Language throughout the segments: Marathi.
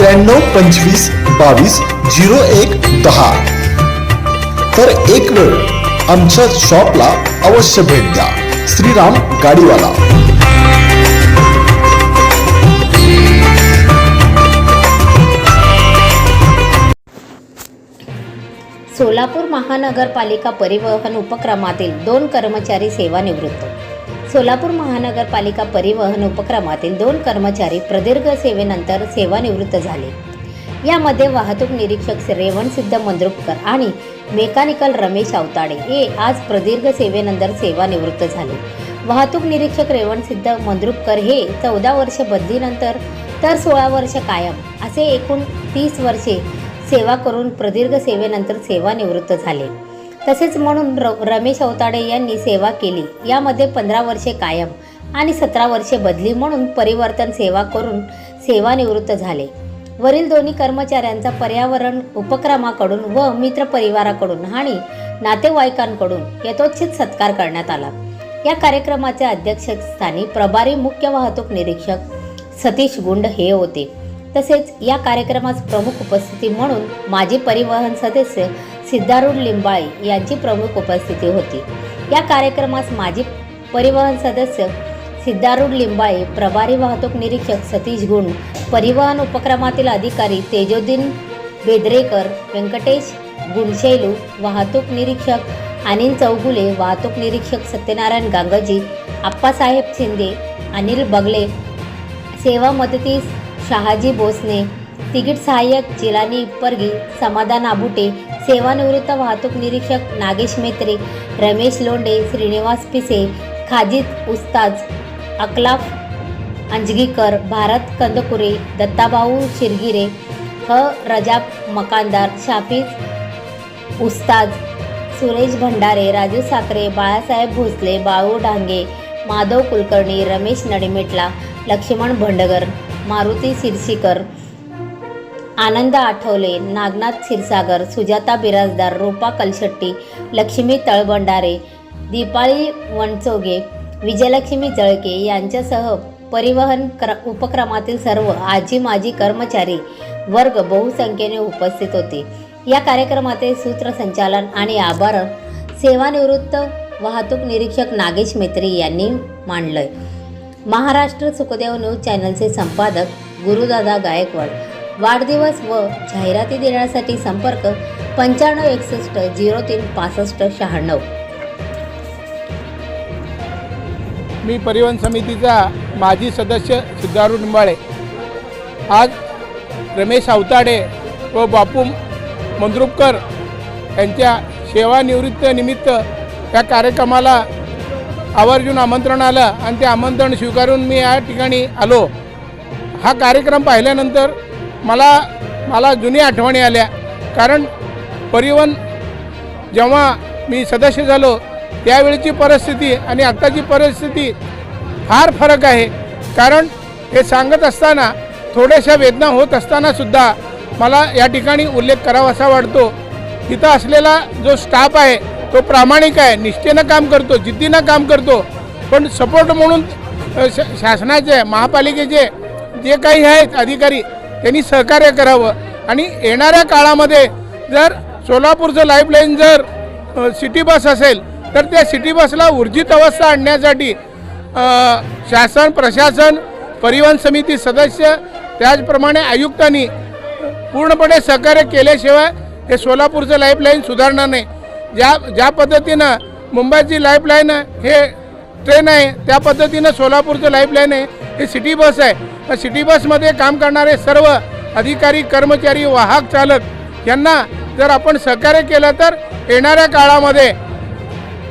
त्र्याण्णव पंचवीस बावीस झिरो एक दहा. तर एक वेळ आमच्या शॉपला अवश्य भेट द्या. श्रीराम गाडीवाला. सोलापूर महानगरपालिका परिवहन उपक्रमातील दोन कर्मचारी सेवानिवृत्त. सोलापूर महानगरपालिका परिवहन उपक्रमातील दोन कर्मचारी प्रदीर्घ सेवेनंतर सेवानिवृत्त झाले. यामध्ये वाहतूक निरीक्षक रेवणसिद्ध मंद्रुपकर आणि मेकॅनिकल रमेश अवताडे हे आज प्रदीर्घ सेवेनंतर सेवानिवृत्त झाले. वाहतूक निरीक्षक रेवणसिद्ध मंद्रुपकर हे चौदा वर्ष बदलीनंतर तर सोळा वर्ष कायम असे एकूण तीस वर्षे सेवा करून प्रदीर्घ सेवेनंतर सेवानिवृत्त झाले. तसेच म्हणून र रमेश अवताडे यांनी सेवा केली. यामध्ये पंधरा वर्षे कायम आणि सतरा वर्षे बदली म्हणून परिवर्तन सेवा करून सेवानिवृत्त झाले. वरील दोन्ही कर्मचाऱ्यांचा पर्यावरण उपक्रमाकडून व मित्रपरिवाराकडून आणि नातेवाईकांकडून यथोचित सत्कार करण्यात आला. या कार्यक्रमाच्या अध्यक्षस्थानी प्रभारी मुख्य वाहतूक निरीक्षक सतीश गुंड हे होते. तसेच या कार्यक्रमास प्रमुख उपस्थिती म्हणून माजी परिवहन सदस्य सिद्धारूढ लिंबाळे यांची प्रमुख उपस्थिती होती. या कार्यक्रमास माजी परिवहन सदस्य सिद्धारूढ लिंबाळे प्रभारी वाहतूक निरीक्षक सतीश गुंड परिवहन उपक्रमातील अधिकारी तेजोदीन बेदरेकर व्यंकटेश गुणशैलू वाहतूक निरीक्षक अनिल चौगुले वाहतूक निरीक्षक सत्यनारायण गांगजी आप्पासाहेब शिंदे अनिल बगले सेवा मदतीस शहाजी भोसने तिकीट सहाय्यक जिलानी परगी समाधान आबुटे सेवानिवृत्त वाहतूक निरीक्षक नागेश मेत्रे रमेश लोंडे श्रीनिवास पिसे खाजिद उस्ताज अकलाफ अंजगीकर भारत कंदकुरे दत्ताभाऊ शिरगिरे ह. रजाब मकानदार शाफिज उस्ताज सुरेश भंडारे राजू साखरे बाळासाहेब भोसले बाळू डांगे माधव कुलकर्णी रमेश नडिमेटला लक्ष्मण भंडगर मारुती सिरसीकर आनंद आठवले. नागनाथ क्षीरसागर सुजाता बिराजदार रूपा कलशेट्टी लक्ष्मी तळभंडारे दीपाळी वणचोगे विजयलक्ष्मी जळके यांच्यासह परिवहन क्र उपक्रमातील सर्व आजी माजी कर्मचारी वर्ग बहुसंख्येने उपस्थित होते. या कार्यक्रमाचे सूत्रसंचालन आणि आभार सेवानिवृत्त वाहतूक निरीक्षक नागेश मेत्री यांनी मांडलंय. महाराष्ट्र सुखदेव न्यूज चॅनलचे संपादक गुरुदादा गायकवाड वाढदिवस व जाहिराती देण्यासाठी संपर्क पंच्याण्णव एकसष्ट झिरो तीन पासष्ट शहाण्णव. मी परिवहन समितीचा माजी सदस्य सिद्धारू निंबाळे. आज रमेश अवताडे व बापू मंद्रुपकर यांच्या सेवानिवृत्तीनिमित्त या कार्यक्रमाला आवर्जून आमंत्रण आलं आणि ते आमंत्रण स्वीकारून मी या ठिकाणी आलो. हा कार्यक्रम पाहिल्यानंतर मला मला जुनी आठवणी आल्या. कारण परिवहन जेव्हा मी सदस्य झालो त्यावेळीची परिस्थिती आणि आत्ताची परिस्थिती फार फरक आहे. कारण हे सांगत असताना थोड्याशा वेदना होत असतानासुद्धा मला या ठिकाणी उल्लेख करावासा वाटतो. तिथं असलेला जो स्टाफ आहे तो प्रामाणिक आहे निष्ठेनं काम करतो जिद्दीनं काम करतो. पण सपोर्ट म्हणून श शासनाचे महापालिकेचे जे काही आहेत अधिकारी त्यांनी सहकार्य करावं. आणि येणाऱ्या काळामध्ये जर सोलापूरचं लाईफलाईन जर सिटी बस असेल तर त्या सिटी बसला ऊर्जित अवस्था आणण्यासाठी शासन प्रशासन परिवहन समिती सदस्य त्याचप्रमाणे आयुक्तांनी पूर्णपणे सहकार्य केल्याशिवाय हे सोलापूरचं लाईफलाईन सुधारणार नाही. ज्या ज्या पद्धतीनं मुंबईची लाईफलाईन हे ट्रेन आहे त्या पद्धतीनं सोलापूरचं लाईफलाईन आहे हे सिटी बस आहे. तर सिटी बसमध्ये काम करणारे सर्व अधिकारी कर्मचारी वाहक चालक यांना जर आपण सहकार्य केलं तर येणाऱ्या काळामध्ये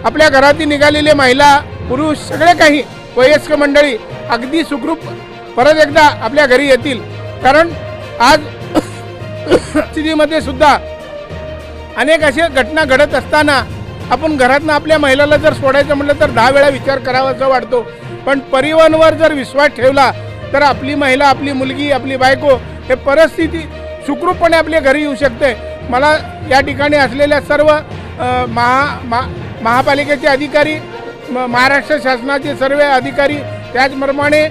आपल्या घरातील निघालेले महिला पुरुष सगळे काही वयस्क मंडळी अगदी सुखरूप परत एकदा आपल्या घरी येतील. कारण आज स्थितीमध्ये सुद्धा अनेक अशा घटना घडत असताना आपण घरातनं आपल्या महिलाला जर सोडायचं म्हटलं तर दहा वेळा विचार करावा असं वाटतो. पण परिवहनवर जर विश्वास ठेवला तर आपली महिला आपली मुलगी आपली बायको हे परिस्थिती सुखरूपपणे आपल्या घरी येऊ शकते. मला या ठिकाणी असलेल्या सर्व महा मा महापालिकेचे अधिकारी म- महाराष्ट्र शासनाचे सर्व अधिकारी त्याचप्रमाणे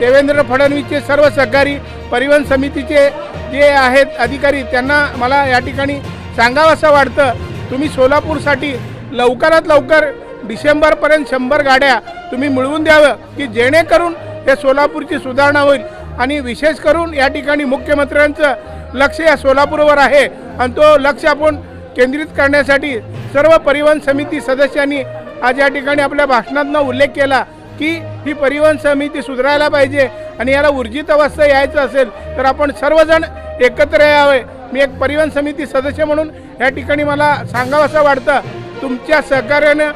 देवेंद्र फडणवीसचे सर्व सहकारी परिवहन समितीचे जे आहेत अधिकारी त्यांना मला या ठिकाणी सांगावं असं वाटतं. तुम्ही सोलापूरसाठी लवकरात लवकर डिसेंबरपर्यंत शंभर गाड्या तुम्ही मिळवून द्यावं की जेणेकरून हे सोलापूरची सुधारणा होईल. आणि विशेष करून या ठिकाणी मुख्यमंत्र्यांचं लक्ष या सोलापूरवर आहे. आणि तो लक्ष आपण केंद्रित करण्यासाठी सर्व परिवहन समिती सदस्यांनी आज या ठिकाणी आपल्या भाषणातनं उल्लेख केला की ही परिवहन समिती सुधारायला पाहिजे आणि याला ऊर्जित अवस्था यायचं असेल तर आपण सर्वजण एकत्र यावे. मी एक परिवहन समिती सदस्य म्हणून या ठिकाणी मला सांगावं असं वाटतं. तुमच्या सहकार्यानं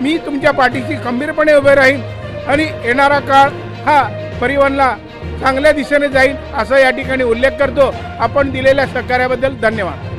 मी तुमच्या पाठीशी खंबीरपणे उभे राहीन आणि येणारा काळ हा परिवहनला चांगल्या दिशेने जाईल असा या ठिकाणी उल्लेख करतो. आपण दिलेल्या सहकार्याबद्दल धन्यवाद.